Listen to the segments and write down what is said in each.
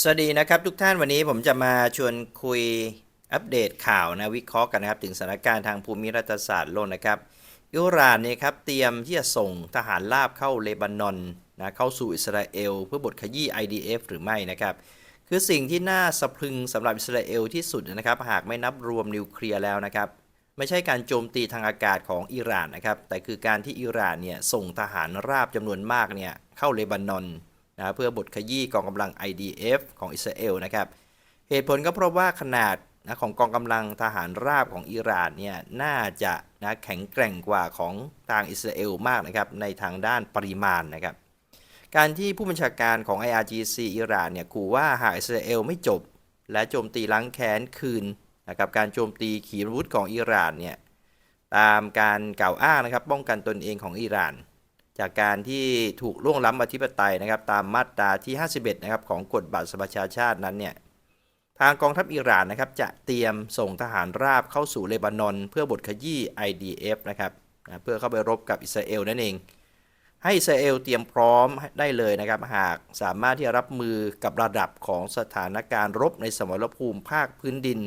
สวัสดีนะครับทุกท่านวันนี้ผมจะมาชวนคุยอัปเดตข่าวนะวิเคราะห์กันนะครับ ถึงสถานการณ์ทางภูมิรัฐศาสตร์โลกนะครับ อิหร่านเนี่ยครับเตรียมที่จะส่งทหารราบเข้าเลบานอนนะเข้าสู่อิสราเอล เพื่อบทขยี้ IDF หรือไม่นะครับ คือสิ่งที่น่าสะพรึงสำหรับอิสราเอลที่สุดนะครับ หากไม่นับรวมนิวเคลียร์แล้วนะครับ ไม่ใช่การโจมตีทางอากาศของอิหร่านนะครับแต่คือการที่อิหร่านเนี่ยส่งทหารราบจำนวนมากเนี่ยเข้าเลบานอน นะเพื่อบทขยี้กองกำลัง IDF ของอิสราเอลนะครับ เหตุผลก็เพราะว่าขนาดนะของกองกำลังทหารราบของอิหร่านเนี่ยน่าจะนะแข็งแกร่งกว่าของทางอิสราเอลมากนะครับในทางด้านปริมาณนะครับ การที่ผู้บัญชาการของ IRGC อิหร่านเนี่ยขู่ว่าหากอิสราเอลไม่จบ และโจมตีล้างแค้นคืนนะครับการโจมตีขีปนาวุธของอิหร่านเนี่ยตามการกล่าวอ้างนะครับป้องกันตนเองของอิหร่าน จากการที่ถูกล่วงล้ำอธิปไตยนะครับตามมาตราที่ 51 นะครับของกฎบัตรสประชาชาตินั้นเนี่ยทางกองทัพอิหร่านนะครับจะเตรียมส่งทหารราบเข้าสู่เลบานอน เพื่อบทขยี้ IDF นะครับนะเพื่อเข้าไปรบกับอิสราเอลนั่นเอง ให้อิสราเอลเตรียมพร้อมได้เลยนะครับหากสามารถที่จะรับมือกับระดับของสถานการณ์รบในสมรภูมิภาคพื้นดิน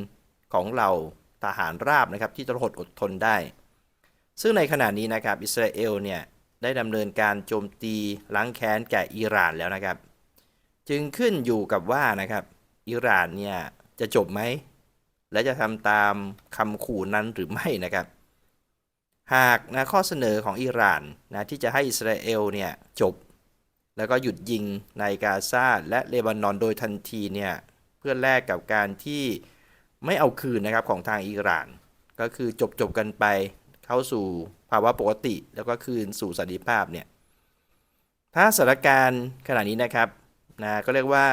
ของเราทหารราบนะครับที่จะอดอดทนได้ ซึ่งในขณะนี้นะครับอิสราเอลเนี่ย ได้ดำเนินการโจมตีล้างแค้นแก่อิหร่านแล้วนะครับ จึงขึ้นอยู่กับว่านะครับอิหร่านเนี่ยจะจบไหม และจะทำตามคำขู่นั้นหรือไม่นะครับ หากนะข้อเสนอของอิหร่านนะที่จะให้อิสราเอลเนี่ยจบ แล้วก็หยุดยิงในกาซาและเลบานอนโดยทันทีเนี่ยเพื่อแลกกับการที่ไม่เอาคืนนะครับของทางอิหร่าน ก็คือจบจบกันไป เข้าสู่ภาวะปกติ แล้วก็คืนสู่สันติภาพเนี่ยถ้าสถานการณ์ขณะนี้นะครับนะก็เรียกว่า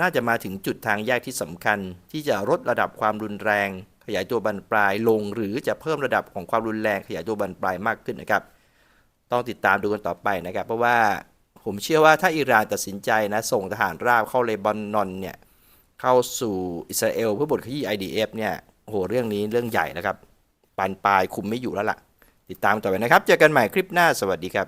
น่าจะมาถึงจุดทางแยกที่สำคัญ ที่จะลดระดับความรุนแรง ขยายตัวบรรปลายลง หรือจะเพิ่มระดับของความรุนแรงขยายตัวบรรปลายมากขึ้นนะครับ ต้องติดตามดูกันต่อไปนะครับ เพราะว่าผมเชื่อว่าถ้าอิหร่านตัดสินใจนะส่งทหารราบเข้าเลบานอนเนี่ยเข้าสู่อิสราเอลเพื่อบทขยี้ IDF เนี่ยโหเรื่องนี้เรื่องใหญ่นะครับ ปานปลายคุมไม่อยู่แล้วล่ะ ติดตามต่อไปนะครับ เจอกันใหม่คลิปหน้าสวัสดีครับ